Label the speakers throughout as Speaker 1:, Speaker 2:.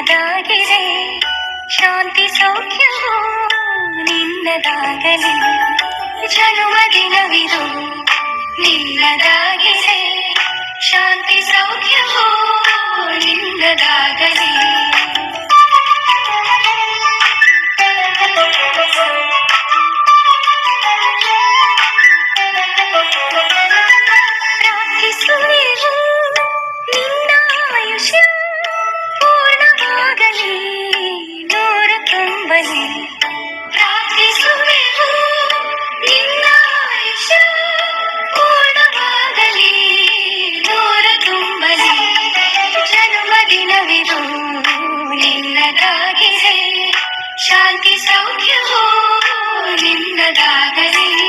Speaker 1: ನಿನ್ನದಾಗಿರೆ ಶಾಂತಿ ಸೌಖ್ಯವು ನಿನ್ನದಾಗಲಿ. ಜನುಮ ದಿನವಿದು ನಿನ್ನದಾಗಿರೆ ಶಾಂತಿ ಸೌಖ್ಯ ನಿನ್ನದಾಗಿದೆ ಶಾಂತಿ ಸೌಖ್ಯವೋ ನಿನ್ನದಾಗಲಿ
Speaker 2: ಪುಣ್ಯ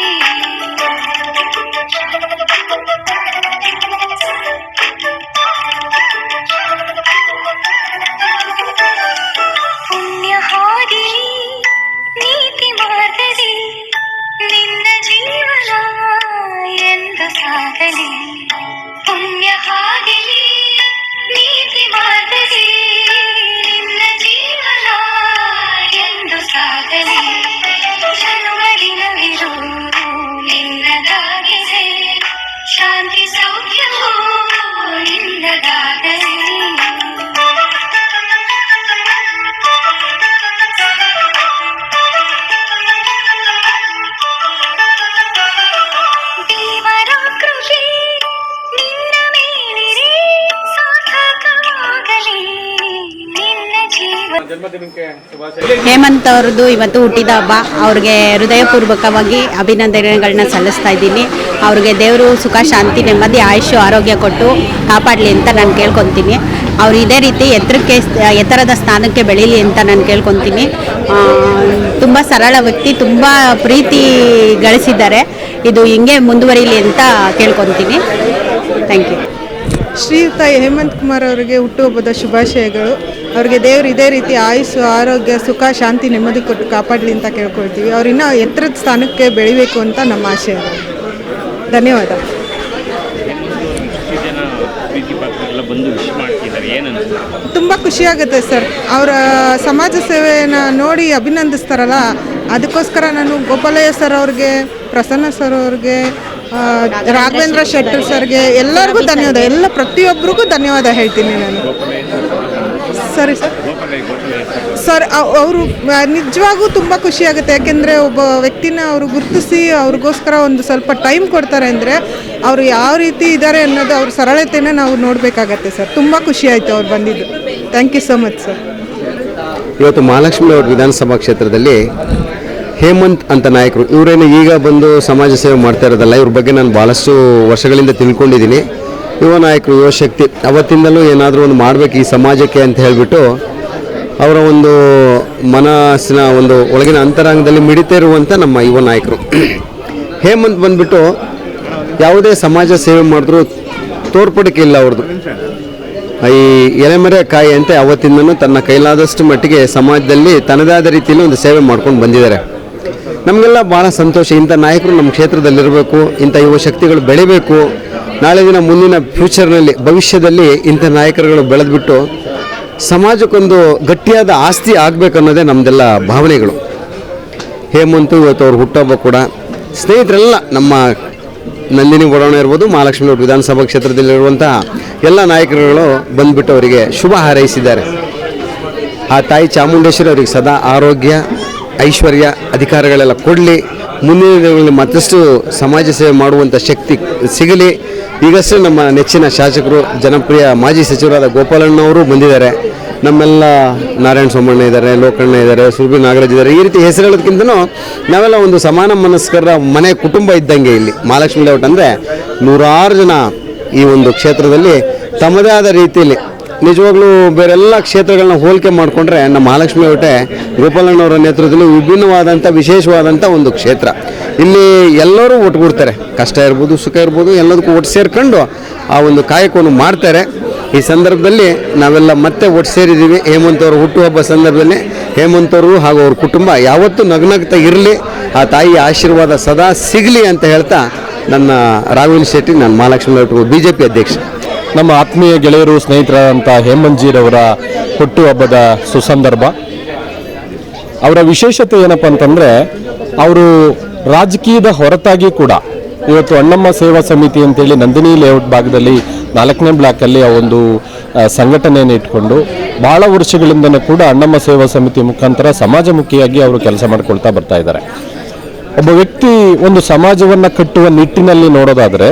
Speaker 3: ಹೇಮಂತ್ ಅವ್ರದ್ದು ಇವತ್ತು ಹುಟ್ಟಿದ ಹಬ್ಬ. ಅವ್ರಿಗೆ ಹೃದಯಪೂರ್ವಕವಾಗಿ ಅಭಿನಂದನೆಗಳನ್ನ ಸಲ್ಲಿಸ್ತಾ ಇದ್ದೀನಿ. ಅವ್ರಿಗೆ ದೇವರು ಸುಖ, ಶಾಂತಿ, ನೆಮ್ಮದಿ ಆಯುಷು ಆರೋಗ್ಯ ಕೊಟ್ಟು ಕಾಪಾಡಲಿ ಅಂತ ನಾನು ಕೇಳ್ಕೊತೀನಿ. ಅವ್ರು ಇದೇ ರೀತಿ ಎತ್ತರಕ್ಕೆ, ಎತ್ತರದ ಸ್ಥಾನಕ್ಕೆ ಬೆಳೀಲಿ ಅಂತ ನಾನು ಕೇಳ್ಕೊತೀನಿ. ತುಂಬ ಸರಳ ವ್ಯಕ್ತಿ, ತುಂಬ ಪ್ರೀತಿ ಗಳಿಸಿದ್ದಾರೆ. ಇದು ಹಿಂಗೆ ಮುಂದುವರಿಲಿ ಅಂತ ಕೇಳ್ಕೊತೀನಿ. ಥ್ಯಾಂಕ್ ಯು
Speaker 4: ಶ್ರೀಯುತ ಹೇಮಂತ್ ಕುಮಾರ್ ಅವರಿಗೆ ಹುಟ್ಟುಹಬ್ಬದ ಶುಭಾಶಯಗಳು. ಅವರಿಗೆ ದೇವರು ಇದೇ ರೀತಿ ಆಯುಸ್ಸು ಆರೋಗ್ಯ ಸುಖ ಶಾಂತಿ ನೆಮ್ಮದಿ ಕೊಟ್ಟು ಕಾಪಾಡಲಿ ಅಂತ ಕೇಳ್ಕೊಳ್ತೀವಿ. ಅವ್ರು ಇನ್ನೂ ಎತ್ತರದ ಸ್ಥಾನಕ್ಕೆ ಬೆಳಿಬೇಕು ಅಂತ ನಮ್ಮ ಆಶಯ ಧನ್ಯವಾದ. ತುಂಬ ಖುಷಿಯಾಗುತ್ತೆ ಸರ್. ಅವರ ಸಮಾಜ ಸೇವೆಯನ್ನು ನೋಡಿ ಅಭಿನಂದಿಸ್ತಾರಲ್ಲ ಅದಕ್ಕೋಸ್ಕರ ನಾನು ಗೋಪಾಲಯ್ಯ ಸರ್ ಅವ್ರಿಗೆ ಪ್ರಸನ್ನ ಸರ್ ಅವ್ರಿಗೆ ರಾಘವೇಂದ್ರ ಶೆಟ್ಟರ್ ಸರ್ಗೆ ಎಲ್ಲರಿಗೂ ಧನ್ಯವಾದ. ಎಲ್ಲ ಪ್ರತಿಯೊಬ್ಬರಿಗೂ ಧನ್ಯವಾದ ಹೇಳ್ತೀನಿ ನಾನು. ಸರಿ ಸರ್.
Speaker 5: ಸರ್
Speaker 4: ಅವರು ನಿಜವಾಗೂ ತುಂಬ ಖುಷಿಯಾಗುತ್ತೆ ಯಾಕೆಂದರೆ ಒಬ್ಬ ವ್ಯಕ್ತಿನ ಅವರು ಗುರುತಿಸಿ ಅವ್ರಿಗೋಸ್ಕರ ಒಂದು ಸ್ವಲ್ಪ ಟೈಮ್ ಕೊಡ್ತಾರೆ ಅಂದರೆ ಅವರು ಯಾವ ರೀತಿ ಇದ್ದಾರೆ ಅನ್ನೋದು ಅವ್ರ ಸರಳತೆನ ನಾವು ನೋಡಬೇಕಾಗತ್ತೆ ಸರ್. ತುಂಬ ಖುಷಿ ಆಯಿತು ಅವ್ರು ಬಂದಿದ್ದು. Thank you so much sir
Speaker 6: ಇವತ್ತು ಮಹಾಲಕ್ಷ್ಮಿ ಅವ್ರ ವಿಧಾನಸಭಾ ಕ್ಷೇತ್ರದಲ್ಲಿ ಹೇಮಂತ್ ಅಂತ ನಾಯಕರು, ಇವರೇನು ಈಗ ಬಂದು ಸಮಾಜ ಸೇವೆ ಮಾಡ್ತಾ ಇರೋದಲ್ಲ, ಇವ್ರ ಬಗ್ಗೆ ನಾನು ಭಾಳಷ್ಟು ವರ್ಷಗಳಿಂದ ತಿಳ್ಕೊಂಡಿದ್ದೀನಿ. ಯುವ ನಾಯಕರು, ಯುವ ಶಕ್ತಿ, ಅವತ್ತಿಂದಲೂ ಏನಾದರೂ ಒಂದು ಮಾಡಬೇಕು ಈ ಸಮಾಜಕ್ಕೆ ಅಂತ ಹೇಳಿಬಿಟ್ಟು ಅವರ ಒಂದು ಮನಸ್ಸಿನ ಒಂದು ಒಳಗಿನ ಅಂತರಂಗದಲ್ಲಿ ಮಿಡಿತ ಇರುವಂಥ ನಮ್ಮ ಯುವ ನಾಯಕರು. ಹೇಮಂತ್ ಬಂದ್ಬಿಟ್ಟು ಯಾವುದೇ ಸಮಾಜ ಸೇವೆ ಮಾಡಿದ್ರು ತೋರ್ಪಡಿಕೆ ಇಲ್ಲ ಅವ್ರದ್ದು. ಈ ಎಲೆಮರೆ ಕಾಯಿ ಅಂತೆ ಅವತ್ತಿಂದನೂ ತನ್ನ ಕೈಲಾದಷ್ಟು ಮಟ್ಟಿಗೆ ಸಮಾಜದಲ್ಲಿ ತನ್ನದೇ ಆದ ರೀತಿಯಲ್ಲಿ ಒಂದು ಸೇವೆ ಮಾಡ್ಕೊಂಡು ಬಂದಿದ್ದಾರೆ. ನಮಗೆಲ್ಲ ಭಾಳ ಸಂತೋಷ. ಇಂಥ ನಾಯಕರು ನಮ್ಮ ಕ್ಷೇತ್ರದಲ್ಲಿರಬೇಕು, ಇಂಥ ಯುವ ಶಕ್ತಿಗಳು ಬೆಳಿಬೇಕು. ನಾಳೆ ದಿನ ಮುಂದಿನ ಫ್ಯೂಚರ್ನಲ್ಲಿ, ಭವಿಷ್ಯದಲ್ಲಿ ಇಂಥ ನಾಯಕರುಗಳು ಬೆಳೆದ್ಬಿಟ್ಟು ಸಮಾಜಕ್ಕೊಂದು ಗಟ್ಟಿಯಾದ ಆಸ್ತಿ ಆಗಬೇಕು ಅನ್ನೋದೇ ನಮ್ಮದೆಲ್ಲ ಭಾವನೆಗಳು. ಹೇಮಂತು ಇವತ್ತು ಅವ್ರು ಹುಟ್ಟಬ್ಬ ಕೂಡ, ಸ್ನೇಹಿತರೆಲ್ಲ ನಮ್ಮ ನಂದಿನಿ ಬಡಾವಣೆ ಇರ್ಬೋದು ಮಹಾಲಕ್ಷ್ಮಿ ವಿಧಾನಸಭಾ ಕ್ಷೇತ್ರದಲ್ಲಿರುವಂಥ ಎಲ್ಲ ನಾಯಕರುಗಳು ಬಂದ್ಬಿಟ್ಟು ಅವರಿಗೆ ಶುಭ ಹಾರೈಸಿದ್ದಾರೆ. ಆ ತಾಯಿ ಚಾಮುಂಡೇಶ್ವರಿ ಅವರಿಗೆ ಸದಾ ಆರೋಗ್ಯ ಐಶ್ವರ್ಯ ಅಧಿಕಾರಗಳೆಲ್ಲ ಕೊಡಲಿ. ಮುಂದಿನ ದಿನಗಳಲ್ಲಿ ಮತ್ತಷ್ಟು ಸಮಾಜ ಸೇವೆ ಮಾಡುವಂಥ ಶಕ್ತಿ ಸಿಗಲಿ. ಈಗಷ್ಟೇ ನಮ್ಮ ನೆಚ್ಚಿನ ಶಾಸಕರು, ಜನಪ್ರಿಯ ಮಾಜಿ ಸಚಿವರಾದ ಗೋಪಾಲಣ್ಣವರು ಬಂದಿದ್ದಾರೆ. ನಮ್ಮೆಲ್ಲ ನಾರಾಯಣ ಸೋಮಣ್ಣ ಇದ್ದಾರೆ, ಲೋಕಣ್ಣ ಇದ್ದಾರೆ ಸುರ್ಬಿ ನಾಗರಾಜ್ ಇದ್ದಾರೆ. ಈ ರೀತಿ ಹೆಸರು ನಾವೆಲ್ಲ ಒಂದು ಸಮಾನ ಮನಸ್ಕರ ಮನೆ ಕುಟುಂಬ ಇದ್ದಂಗೆ ಇಲ್ಲಿ ಮಹಾಲಕ್ಷ್ಮಿ ಲೇಔಟ್ ಅಂದರೆ ನೂರಾರು ಜನ ಈ ಒಂದು ಕ್ಷೇತ್ರದಲ್ಲಿ ತಮ್ಮದೇ ಆದ ರೀತಿಯಲ್ಲಿ ನಿಜವಾಗ್ಲೂ ಬೇರೆಲ್ಲ ಕ್ಷೇತ್ರಗಳನ್ನ ಹೋಲಿಕೆ ಮಾಡಿಕೊಂಡ್ರೆ ನಮ್ಮ ಮಹಾಲಕ್ಷ್ಮಿ ಹೊಟ್ಟೆ ಗೋಪಾಲಣ್ಣವರ ನೇತೃತ್ವದಲ್ಲಿ ವಿಭಿನ್ನವಾದಂಥ, ವಿಶೇಷವಾದಂಥ ಒಂದು ಕ್ಷೇತ್ರ. ಇಲ್ಲಿ ಎಲ್ಲರೂ ಒಟ್ಟುಗೂಡ್ತಾರೆ ಕಷ್ಟ ಇರ್ಬೋದು, ಸುಖ ಇರ್ಬೋದು, ಎಲ್ಲದಕ್ಕೂ ಒಟ್ಟು ಸೇರ್ಕೊಂಡು ಆ ಒಂದು ಕಾಯಕವನ್ನು ಮಾಡ್ತಾರೆ. ಈ ಸಂದರ್ಭದಲ್ಲಿ ನಾವೆಲ್ಲ ಮತ್ತೆ ಒಟ್ಟು ಸೇರಿದ್ದೀವಿ. ಹೇಮಂತ್ ಅವರ ಹುಟ್ಟುಹಬ್ಬ ಸಂದರ್ಭದಲ್ಲಿ ಹೇಮಂತ್ ಅವರು ಹಾಗೂ ಅವ್ರ ಕುಟುಂಬ ಯಾವತ್ತೂ ನಗ್ನಗ್ತ ಇರಲಿ, ಆ ತಾಯಿಯ ಆಶೀರ್ವಾದ ಸದಾ ಸಿಗಲಿ ಅಂತ ಹೇಳ್ತಾ ನನ್ನ ರಾಘವೇಂದ್ರ ಶೆಟ್ಟಿ ನಾನು ಮಹಾಲಕ್ಷ್ಮಿ ಬಿ ಜೆ ಪಿ ಅಧ್ಯಕ್ಷ.
Speaker 7: ನಮ್ಮ ಆತ್ಮೀಯ ಗೆಳೆಯರು, ಸ್ನೇಹಿತರಾದಂಥ ಹೇಮಂತ್ಜೀರವರ ಹುಟ್ಟುಹಬ್ಬದ ಸುಸಂದರ್ಭ. ಅವರ ವಿಶೇಷತೆ ಏನಪ್ಪ ಅಂತಂದರೆ, ಅವರು ರಾಜಕೀಯದ ಹೊರತಾಗಿ ಕೂಡ ಇವತ್ತು ಅಣ್ಣಮ್ಮ ಸೇವಾ ಸಮಿತಿ ಅಂತೇಳಿ ನಂದಿನಿ ಲೇಔಟ್ ಭಾಗದಲ್ಲಿ ನಾಲ್ಕನೇ ಬ್ಲಾಕಲ್ಲಿ ಆ ಒಂದು ಸಂಘಟನೆಯನ್ನು ಇಟ್ಕೊಂಡು ಭಾಳ ವರ್ಷಗಳಿಂದನೂ ಕೂಡ ಅಣ್ಣಮ್ಮ ಸೇವಾ ಸಮಿತಿ ಮುಖಾಂತರ ಸಮಾಜಮುಖಿಯಾಗಿ ಅವರು ಕೆಲಸ ಮಾಡ್ಕೊಳ್ತಾ ಬರ್ತಾ ಇದ್ದಾರೆ. ಒಬ್ಬ ವ್ಯಕ್ತಿ ಒಂದು ಸಮಾಜವನ್ನು ಕಟ್ಟುವ ನಿಟ್ಟಿನಲ್ಲಿ ನೋಡೋದಾದರೆ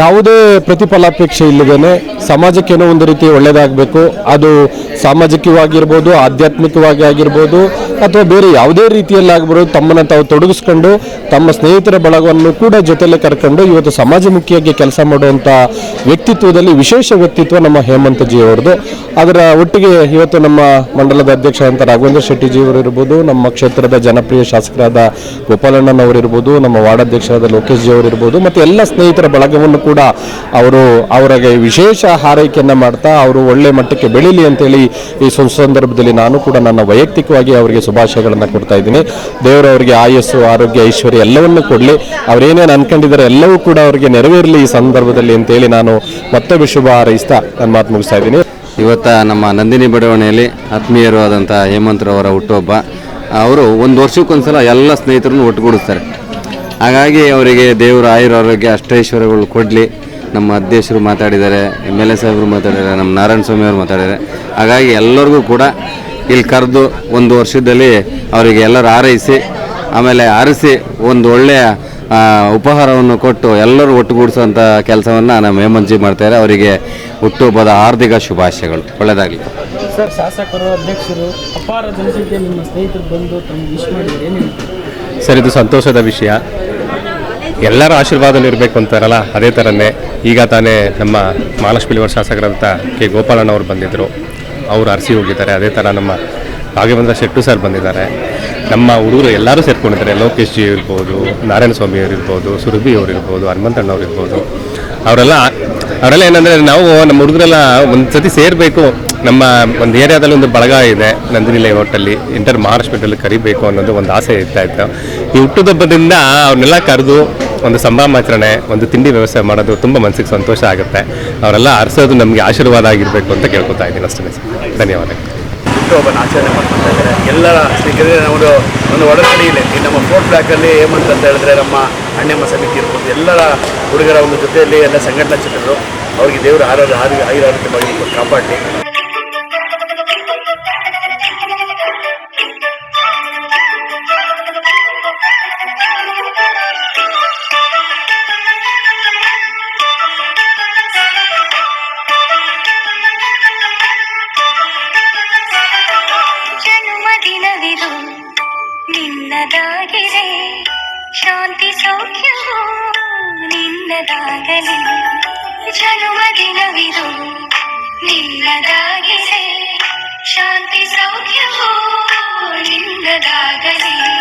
Speaker 7: ಯಾವುದೇ ಪ್ರತಿಫಲಾಪೇಕ್ಷೆ ಇಲ್ಲದೇನೆ ಸಮಾಜಕ್ಕೇನೋ ಒಂದು ರೀತಿ ಒಳ್ಳೆಯದಾಗಬೇಕು ಅದು ಸಾಮಾಜಿಕವಾಗಿರ್ಬೋದು, ಆಧ್ಯಾತ್ಮಿಕವಾಗಿ ಆಗಿರ್ಬೋದು, ಅಥವಾ ಬೇರೆ ಯಾವುದೇ ರೀತಿಯಲ್ಲಿ ಆಗ್ಬೋದು ತಮ್ಮನ್ನು ತಾವು ತೊಡಗಿಸ್ಕೊಂಡು, ತಮ್ಮ ಸ್ನೇಹಿತರ ಬಳಗವನ್ನು ಕೂಡ ಜೊತೆಲೆ ಕರ್ಕೊಂಡು ಇವತ್ತು ಸಮಾಜಮುಖಿಯಾಗಿ ಕೆಲಸ ಮಾಡುವಂಥ ವ್ಯಕ್ತಿತ್ವದಲ್ಲಿ ವಿಶೇಷ ವ್ಯಕ್ತಿತ್ವ ನಮ್ಮ ಹೇಮಂತ ಜಿ ಅವರದು ಅದರ ಒಟ್ಟಿಗೆ ಇವತ್ತು ನಮ್ಮ ಮಂಡಲದ ಅಧ್ಯಕ್ಷರಾದಂಥ ರಾಘವೇಂದ್ರ ಶೆಟ್ಟಿಜಿ ಅವರು ಇರ್ಬೋದು ನಮ್ಮ ಕ್ಷೇತ್ರದ ಜನಪ್ರಿಯ ಶಾಸಕರಾದ ಗೋಪಾಲಣ್ಣನವರಿರ್ಬೋದು, ನಮ್ಮ ವಾರ್ಡಾಧ್ಯಕ್ಷರಾದ ಲೋಕೇಶ್ ಜಿ ಅವರಿರ್ಬೋದು ಮತ್ತು ಎಲ್ಲ ಸ್ನೇಹಿತರ ಬಳಗವನ್ನು ಕೂಡ ಅವರು ಅವರಿಗೆ ವಿಶೇಷ ಹಾರೈಕೆಯನ್ನು ಮಾಡ್ತಾ ಅವರು ಒಳ್ಳೆ ಮಟ್ಟಕ್ಕೆ ಬೆಳೀಲಿ ಅಂತೇಳಿ ಈ ಸಂದರ್ಭದಲ್ಲಿ ನಾನು ಕೂಡ ನನ್ನ ವೈಯಕ್ತಿಕವಾಗಿ ಅವರಿಗೆ ಶುಭಾಶಯಗಳನ್ನು ಕೊಡ್ತಾ ಇದ್ದೀನಿ. ದೇವರು ಅವರಿಗೆ ಆಯಸ್ಸು, ಆರೋಗ್ಯ, ಐಶ್ವರ್ಯ ಎಲ್ಲವನ್ನೂ ಕೊಡಲಿ. ಅವರೇನೇನು ಅನ್ಕೊಂಡಿದ್ದಾರೆ ಎಲ್ಲವೂ ಕೂಡ ಅವರಿಗೆ ನೆರವೇರಲಿ ಈ ಸಂದರ್ಭದಲ್ಲಿ ಅಂತೇಳಿ ನಾನು ಮತ್ತೊಮ್ಮೆ ಶುಭ ಹಾರೈಸ್ತಾ ನನ್ನ ಮಾತು ಮುಗಿಸ್ತಾ ಇದ್ದೀನಿ.
Speaker 8: ಇವತ್ತ ನಮ್ಮ ನಂದಿನಿ ಬಡಾವಣೆಯಲ್ಲಿ ಆತ್ಮೀಯರು ಆದಂಥ ಹೇಮಂತ್ರವರ ಹುಟ್ಟುಹಬ್ಬ. ಅವರು ಒಂದು ವರ್ಷಕ್ಕೊಂದ್ಸಲ ಎಲ್ಲ ಸ್ನೇಹಿತರನ್ನು ಒಟ್ಟುಗೂಡಿಸ್ತಾರೆ. ಹಾಗಾಗಿ ಅವರಿಗೆ ದೇವರ ಆಯುರ ಆರೋಗ್ಯ ಅಷ್ಟೈಶ್ವರ್ಯಗಳು ಕೊಡಲಿ. ನಮ್ಮ ಅಧ್ಯಕ್ಷರು ಮಾತಾಡಿದ್ದಾರೆ ಎಂ ಎಲ್ ಎ ಸಾಹೇಬರು ಮಾತಾಡಿದ್ದಾರೆ ನಮ್ಮ ನಾರಾಯಣ ಸ್ವಾಮಿ ಅವರು ಮಾತಾಡಿದ್ದಾರೆ. ಹಾಗಾಗಿ ಎಲ್ಲರಿಗೂ ಕೂಡ ಇಲ್ಲಿ ಕರೆದು ಒಂದು ವರ್ಷದಲ್ಲಿ ಅವರಿಗೆ ಎಲ್ಲರೂ ಆರೈಸಿ ಆಮೇಲೆ ಆರಿಸಿ ಒಂದು ಒಳ್ಳೆಯ ಉಪಹಾರವನ್ನು ಕೊಟ್ಟು ಎಲ್ಲರೂ ಒಟ್ಟುಗೂಡಿಸುವಂಥ ಕೆಲಸವನ್ನು ನಮ್ಮ ಹೇಮಂತ್ಜಿ ಮಾಡ್ತಾರೆ. ಅವರಿಗೆ ಹುಟ್ಟುಹಬ್ಬದ ಹಾರ್ದಿಕ ಶುಭಾಶಯಗಳು. ಒಳ್ಳೆಯದಾಗಲಿ
Speaker 2: ಸರ್ ಶಾಸಕರು ಅಧ್ಯಕ್ಷರು ಅಪಾರ ಜನಸಂಖ್ಯೆ ನಿಮ್ಮ ಸ್ನೇಹಿತರು ಬಂದು ತಮಗೆ ವಿಶ್ ಮಾಡಿದರೆ ಏನು
Speaker 9: ಸರ್ ಇದು ಸಂತೋಷದ ವಿಷಯ. ಎಲ್ಲರ ಆಶೀರ್ವಾದಲ್ಲಿ ಇರಬೇಕು ಅಂತಾರಲ್ಲ, ಅದೇ ಥರನೇ ಈಗ ತಾನೇ ನಮ್ಮ ಮಹಾಲಕ್ಷ್ಮಿ ಶಾಸಕರಂತ ಕೆ ಗೋಪಾಲಣ್ಣ ಅವರು ಬಂದಿದ್ದರು. ಅವರು ಅರಸಿ ಹೋಗಿದ್ದಾರೆ, ಅದೇ ಥರ ನಮ್ಮ ರಾಘವೇಂದ್ರ ಶೆಟ್ಟು ಸರ್ ಬಂದಿದ್ದಾರೆ. ನಮ್ಮ ಹುಡುಗರು ಎಲ್ಲರೂ ಸೇರ್ಕೊಂಡಿದ್ದಾರೆ, ಲೋಕೇಶ್ ಜಿ ಇರ್ಬೋದು, ನಾರಾಯಣ ಸ್ವಾಮಿ ಅವರಿರ್ಬೋದು ಸುರಭಿ ಅವರಿರ್ಬೋದು ಹನುಮಂತಣ್ಣ ಅವರಿರ್ಬೋದು ಇರ್ಬೋದು. ಅವರೆಲ್ಲ ಅವರೆಲ್ಲ ಏನಂದರೆ ನಾವು ನಮ್ಮ ಹುಡುಗರೆಲ್ಲ ಒಂದು ಸತಿ ಸೇರಬೇಕು. ನಮ್ಮ ಒಂದು ಏರಿಯಾದಲ್ಲಿ ಒಂದು ಬಳಗ ಇದೆ, ನಂದಿನಿ ಲೇಔಟಲ್ಲಿ ಇಂಟರ್ ಮಹಾರಾಷ್ಟ್ರದಲ್ಲಿ ಕರಿಬೇಕು ಅನ್ನೋದು ಒಂದು ಆಸೆ ಇರ್ತಾ ಇತ್ತು. ಈ ಹುಟ್ಟುದಬ್ಬದಿಂದ ಅವನ್ನೆಲ್ಲ ಕರೆದು ಒಂದು ಸಂಭ್ರಮಾಚರಣೆ ಒಂದು ತಿಂಡಿ ವ್ಯವಸ್ಥೆ ಮಾಡೋದು ತುಂಬ ಮನಸ್ಸಿಗೆ ಸಂತೋಷ ಆಗುತ್ತೆ. ಅವರೆಲ್ಲ ಅರಸೋದು ನಮಗೆ ಆಶೀರ್ವಾದ ಆಗಿರಬೇಕು ಅಂತ ಕೇಳ್ಕೊತಾ ಇದ್ದೀನಿ ಅಷ್ಟೇ. ಸರ್ ಧನ್ಯವಾದಗಳು
Speaker 10: ಹುಟ್ಟುಹಬ್ಬನ ಆಚರಣೆ ಮಾಡ್ತಾ ಇದ್ದಾರೆ. ಎಲ್ಲರ ಸ್ನೇಹಿತರೆ ಒಂದು ಒಂದು ಒಡನಾಡಿಯಲ್ಲಿ ನಮ್ಮ ಫೋರ್ಟ್ ಬ್ಲಾಕಲ್ಲಿ ಹೇಮಂತ್ ಅಂತ ಹೇಳಿದ್ರೆ ನಮ್ಮ ಅಣ್ಣಮ್ಮ ಸಮಿತಿ ಇರ್ಬೋದು. ಎಲ್ಲರ ಹುಡುಗರ ಒಂದು ಜೊತೆಯಲ್ಲಿ ಎಲ್ಲ ಸಂಘಟನಾ ಚಿತ್ರರು ಅವರಿಗೆ ದೇವರ ಆರೋಗ್ಯ ಆರೋಗ್ಯ, ಆಯುರಾರೋಗ್ಯವಾಗಿ ಕಾಪಾಡಲಿ
Speaker 1: ಜನ್ಮದಿನವಿದು ಶಾಂತಿ ಸೌಖ್ಯವೂ ನಿನ್ನದಾಗಲಿ. ಜನ್ಮದಿನವಿದು ನಿನ್ನದಾಗಿದೆ. ಶಾಂತಿ ಸೌಖ್ಯವೂ ನಿನ್ನದಾಗಲಿ.